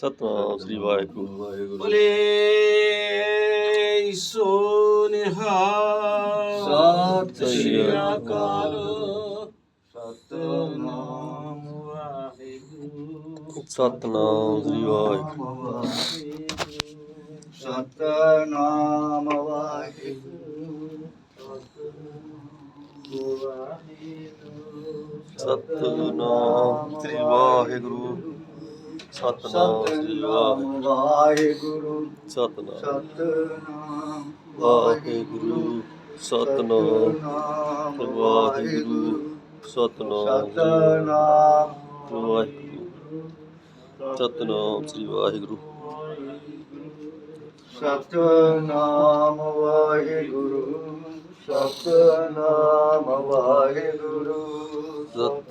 ਸਤਨਾਮ ਸ੍ਰੀ ਵਾਹਿਗੁਰੂ ਵਾਹਿਗੁਰੂ ਬੋਲੇ ਸੋ ਨਿਹਾਲ ਸਤਿ ਸ੍ਰੀ ਸ੍ਰੀ ਅਕਾਲ ਸਤਨਾਮ ਵਾਹਿਗੁਰੂ ਸਤਨਾਮ ਸ੍ਰੀ ਵਾਹਿਗੁਰੂ ਸਤਨਾਮ ਵਾਹਿਗੁਰੂ ਸਤਨਾਮ ਸ੍ਰੀ ਵਾਹਿਗੁਰੂ ਸਤਨਾਮ ਸ੍ਰੀ ਸਤਨਾਮ ਵਾਹਿਗੁਰੂ ਵਾਹਿਗੁਰੂ ਸਤਨਾਮ ਸਤਨਾਮ ਵਾਹਿਗੁਰੂ ਸਤਨਾਮ ਵਾਹਿਗੁਰੂ। ਸਤਨਾਮ ਸਤਨਾਮ ਵਾਹਿਗੁਰੂ ਸਤਨਾਮ ਸ੍ਰੀ ਵਾਹਿਗੁਰੂ ਸਤਨਾਮ ਵਾਹਿਗੁਰੂ ਸਤਨਾਮ ਵਾਹਿਗੁਰੂ ਸਤ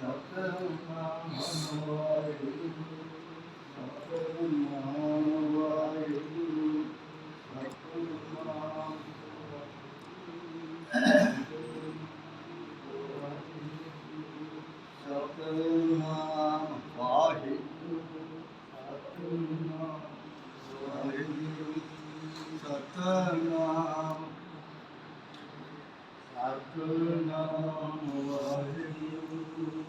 Satnam Hare Satnam Satnam Waheguru.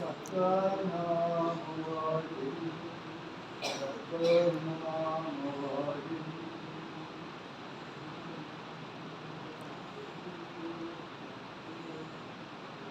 Satnam Vahe,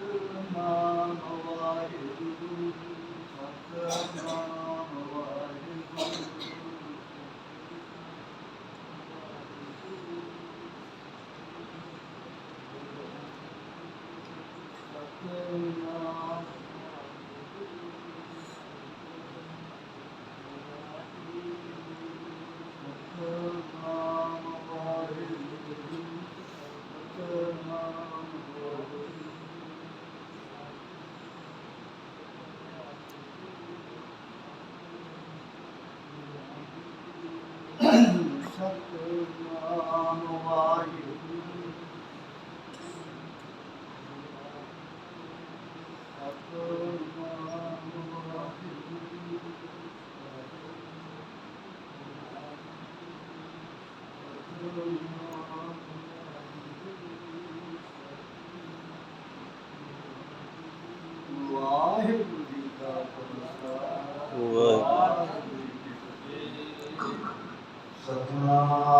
Satnam Waheguru Satnam Satnam